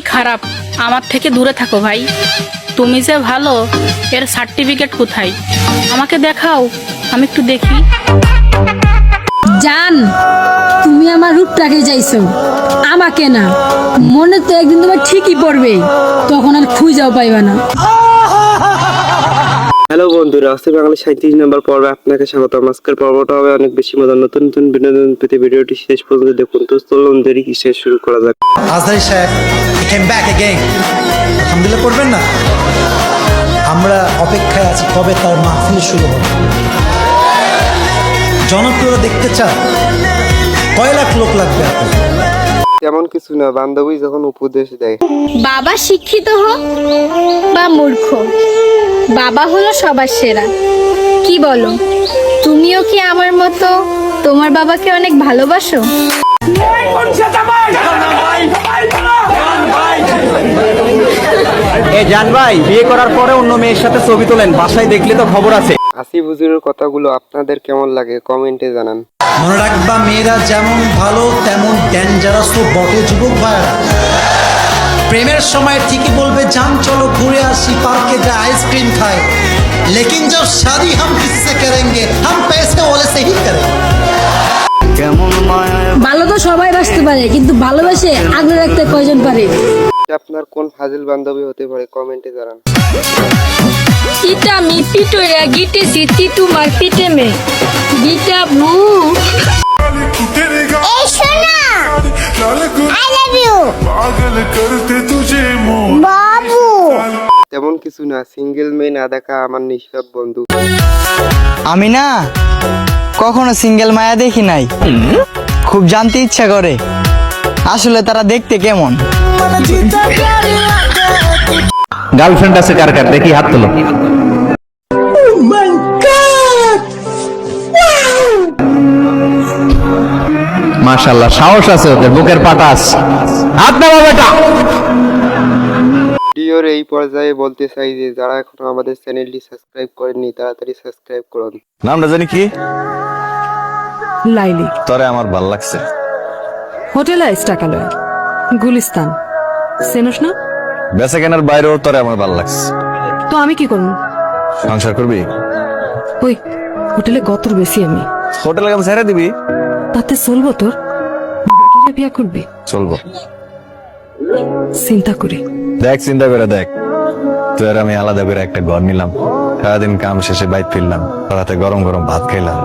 আমি খারাপ। আমার থেকে দূরে থাকো ভাই। তুমি যে ভালো এর সার্টিফিকেট কোথায়? আমাকে দেখাও আমি একটু দেখি। জান তুমি আমার রূপটাকে চাইছো। আমাকে না। মনে তো একদিন তোমার ঠিকই পড়বে। তখন আর খুঁজাও পাইবা না। হ্যালো বন্ধুরা আজকে বাংলা সাঁত্রিশ নম্বর পর্বে আপনাকে স্বাগত আজকের পর্বটা হবে অনেক বেশি মজার। নতুন নতুন বিনোদন পেতে ভিডিওটি শেষ পর্যন্ত দেখুন। তো চলুন দেরি শেষ শুরু করা যাক। সাহেব কেম ব্যাক এগেইন আলহামদুলিল্লাহ করবেন না। আমরা অপেক্ষায় আছি কবে তার মাহফিল শুরু হবে। জনপ্রিয়তা দেখতে চান কয় লাখ লোক লাগবে আপনার তেমন কিছু না বান্ধবী যখন উপদেশ দেয়। বাবা শিক্ষিত হোক বা মূর্খ বাবা হলো সবার সেরা। কি বলো? তুমিও কি আমার মতো তোমার বাবাকে অনেক ভালোবাসো? জান ভাই বিয়ে করার পরে অন্য মেয়ের সাথে ছবি তোলেন বাসায় দেখলে তো খবর আছে। কথাগুলো আপনাদের কেমন লাগে? কমেন্টে জানান। মনে রাখবা মেয়েরা যেমন ভালো তেমন বটে যুবক প্রেমের সময় ঠিকই বলবে যান চলো ঘুরে আসি পার্কে যা আইসক্রিম খায় লেকিন যা শাদি হাম করেঙ্গে হাম পয়সে সে হি করে ভালো তো সবাই বাসতে পারে কিন্তু ভালোবাসে আগলে রাখতে কয়জন পারে? আপনার কোন ফাজিল বান্ধবী হতে পারে? কমেন্টে জানান। ইটা পিটে মে। গিটা ব্লু তেমন কিছু না সিঙ্গেল মেয়ে না দেখা আমার নিঃসব বন্ধু। আমি না কখনো সিঙ্গেল মায়া দেখি নাই। খুব জানতে ইচ্ছা করে। আসলে তারা দেখতে কেমন? গার্লফ্রেন্ড আছে কার কার? দেখি হাত তোলো। মাশাল্লাহ সাহস আছে ওদের বুকের পাটাস হাত নামা বেটা। ভিডিওর এই পর্যায়ে বলতে চাই যে যারা এখনও আমাদের চ্যানেলটি সাবস্ক্রাইব করেননি তাড়াতাড়ি সাবস্ক্রাইব করুন। নামটা জানি কি? লাইলি। তরে আমার ভালো লাগছে। হোটেল আইস্টাকালয় গুলিস্তান। চেনস না? বেচা কেনার বাইরেও তরে আমার ভালো লাগছে। তো আমি কি করব? সংসার করবি? ওই হোটেলে গতর বেশি আমি। হোটেলে কাম ছেড়ে দিবি? তাতে চলবো তোর? বিয়া করবি? চলবো। চিন্তা করি। দেখ চিন্তা করে দেখ। তুই আর আমি আলাদা করে একটা ঘর নিলাম। সারাদিন কাম শেষে বাইক ফিরলাম। রাতে গরম গরম ভাত খাইলাম।